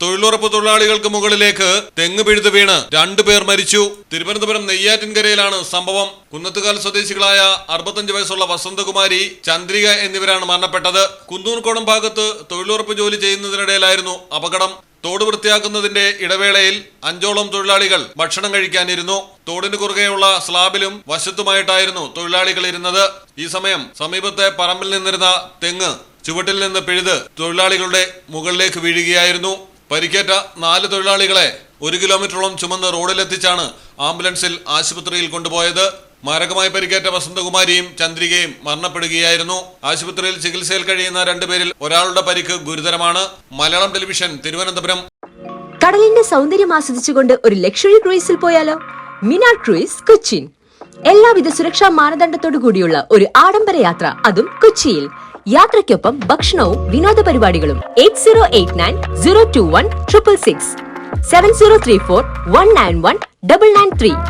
തൊഴിലുറപ്പ് തൊഴിലാളികൾക്ക് മുകളിലേക്ക് തെങ്ങ് പിഴുതു വീണ് രണ്ടുപേർ മരിച്ചു. തിരുവനന്തപുരം നെയ്യാറ്റിൻകരയിലാണ് സംഭവം. കുന്നത്തുകാൽ സ്വദേശികളായ അറുപത്തഞ്ച് വയസ്സുള്ള വസന്തകുമാരി ചന്ദ്രിക എന്നിവരാണ് മരണപ്പെട്ടത്. കുന്നൂർക്കോണം ഭാഗത്ത് തൊഴിലുറപ്പ് ജോലി ചെയ്യുന്നതിനിടയിലായിരുന്നു അപകടം. തോട് വൃത്തിയാക്കുന്നതിന്റെ ഇടവേളയിൽ അഞ്ചോളം തൊഴിലാളികൾ ഭക്ഷണം കഴിക്കാനിരുന്നു. തോടിന് കുറുകെയുള്ള സ്ലാബിലും വശത്തുമായിട്ടായിരുന്നു തൊഴിലാളികൾ ഇരുന്നത്. ഈ സമയം സമീപത്തെ പറമ്പിൽ നിന്നിരുന്ന തെങ്ങ് ചുവട്ടിൽ നിന്ന് പിഴുത് തൊഴിലാളികളുടെ മുകളിലേക്ക് വീഴുകയായിരുന്നു. പരിക്കേറ്റ നാല് തൊഴിലാളികളെ ഒരു കിലോമീറ്ററോളം ചുമന്ന് റോഡിലെത്തിച്ചാണ് ആംബുലൻസിൽ ആശുപത്രിയിൽ കൊണ്ടുപോയത്. മാരകമായി പരിക്കേറ്റ വസന്തകുമാരിയും ചന്ദ്രികയും മരണപ്പെടുകയായിരുന്നു. ആശുപത്രിയിൽ ചികിത്സയിൽ കഴിയുന്ന രണ്ടുപേരിൽ ഒരാളുടെ പരിക്ക് ഗുരുതരമാണ്. മലയാളം ടെലിവിഷൻ തിരുവനന്തപുരം. കടലിന്റെ സൗന്ദര്യം ആസ്വദിച്ചുകൊണ്ട് ഒരു ലക്ഷറി ക്രൂയിസിൽ പോയാലോ? മിനാ ക്രൂയിസ് കൊച്ചിൻ. എല്ലാവിധ സുരക്ഷാ മാനദണ്ഡത്തോടു കൂടിയുള്ള ഒരു ആഡംബര യാത്ര അതും കൊച്ചിയിൽ. യാത്രയ്ക്കൊപ്പം ഭക്ഷണവും വിനോദ പരിപാടികളും. Eight zero eight nine zero two one triple six. Seven zero three four one nine one double nine three.